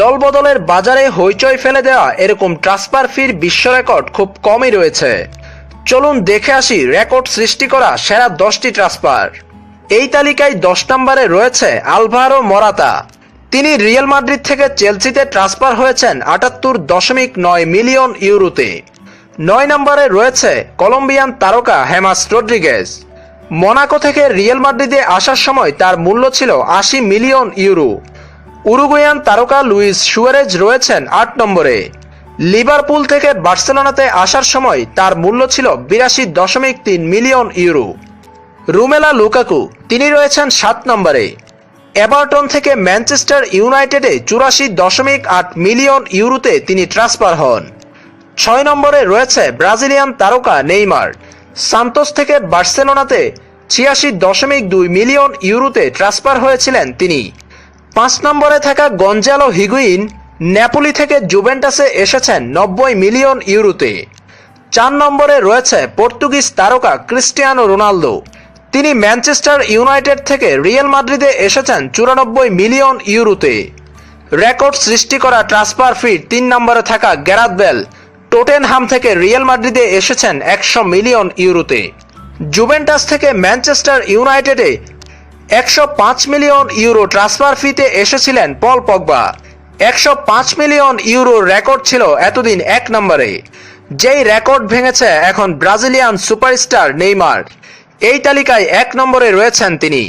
দলবদলের বাজারে হইচই ফেলে দেওয়া এরকম ট্রান্সফার ফির বিশ্ব রেকর্ড খুব কমই রয়েছে। চলুন দেখে আসি রেকর্ড সৃষ্টি করা সেরা দশটি ট্রান্সফার। এই তালিকায় দশ নম্বরে রয়েছে আলভারো মরাতা। তিনি রিয়েল মাদ্রিদ থেকে চেলসিতে ট্রান্সফার হয়েছেন আটাত্তর দশমিক নয় মিলিয়ন ইউরোতে। নয় নম্বরে রয়েছে কলম্বিয়ান তারকা হেমাস রড্রিগেজ। মোনাকো থেকে রিয়েল মাদ্রিদে আসার সময় তার মূল্য ছিল আশি মিলিয়ন ইউরো। উরুগুয়ান তারকা লুইস সুয়ারেজ রয়েছেন আট নম্বরে। লিভারপুল থেকে বার্সেলোনাতে আসার সময় তার মূল্য ছিল বিরাশি দশমিক তিন মিলিয়ন ইউরো। রুমেলা লুকাকু, তিনি রয়েছেন সাত নম্বরে। এভারটন থেকে ম্যানচেস্টার ইউনাইটেডে চুরাশি দশমিক আট মিলিয়ন ইউরোতে তিনি ট্রান্সফার হন। ছয় নম্বরে রয়েছে ব্রাজিলিয়ান তারকা নেইমার। সান্তোস থেকে বার্সেলোনাতে ছিয়াশি দশমিক দুই মিলিয়ন ইউরোতে ট্রান্সফার হয়েছিলেন তিনি। পাঁচ নম্বরে থাকা গঞ্জালো হিগুইন নেপোলি থেকে জুভেন্টাসে এসেছেন নব্বই মিলিয়ন ইউরোতে। চার নম্বরে রয়েছে পর্তুগিজ তারকা ক্রিস্টিয়ানো রোনালদো। তিনি ম্যানচেস্টার ইউনাইটেড থেকে রিয়েল মাদ্রিদে এসেছেন চুরানব্বই মিলিয়ন ইউরোতে। রেকর্ড সৃষ্টি করা ট্রান্সফার ফি তিন নম্বরে থাকা গ্যারাত বেল টোটেনহাম থেকে রিয়েল মাদ্রিদে এসেছেন একশো মিলিয়ন ইউরোতে। জুভেন্টাস থেকে ম্যানচেস্টার ইউনাইটেডে একশো পাঁচ মিলিয়ন ইউরো ট্রান্সফার ফিতে এসেছিলেন পল পগবা। একশো পাঁচ মিলিয়ন ইউরো রেকর্ড ছিল এতদিন এক নম্বরে। যেই রেকর্ড ভেঙেছে এখন ব্রাজিলিয়ান সুপারস্টার নেইমার। এই তালিকায় এক নম্বরে রয়েছেন তিনি।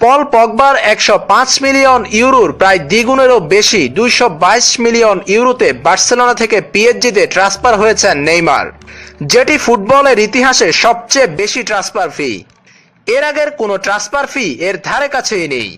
পল পগবার একশো পাঁচ মিলিয়ন ইউরোর প্রায় দ্বিগুণেরও বেশি দুইশো বাইশ মিলিয়ন ইউরোতে বার্সেলোনা থেকে পিএইচজিতে ট্রান্সফার হয়েছেন নেইমার। যেটি ফুটবলের ইতিহাসে সবচেয়ে বেশি ট্রান্সফার ফি এর আগের কোনো ট্রান্সফার ফি এর ধারে কাছেই নেই।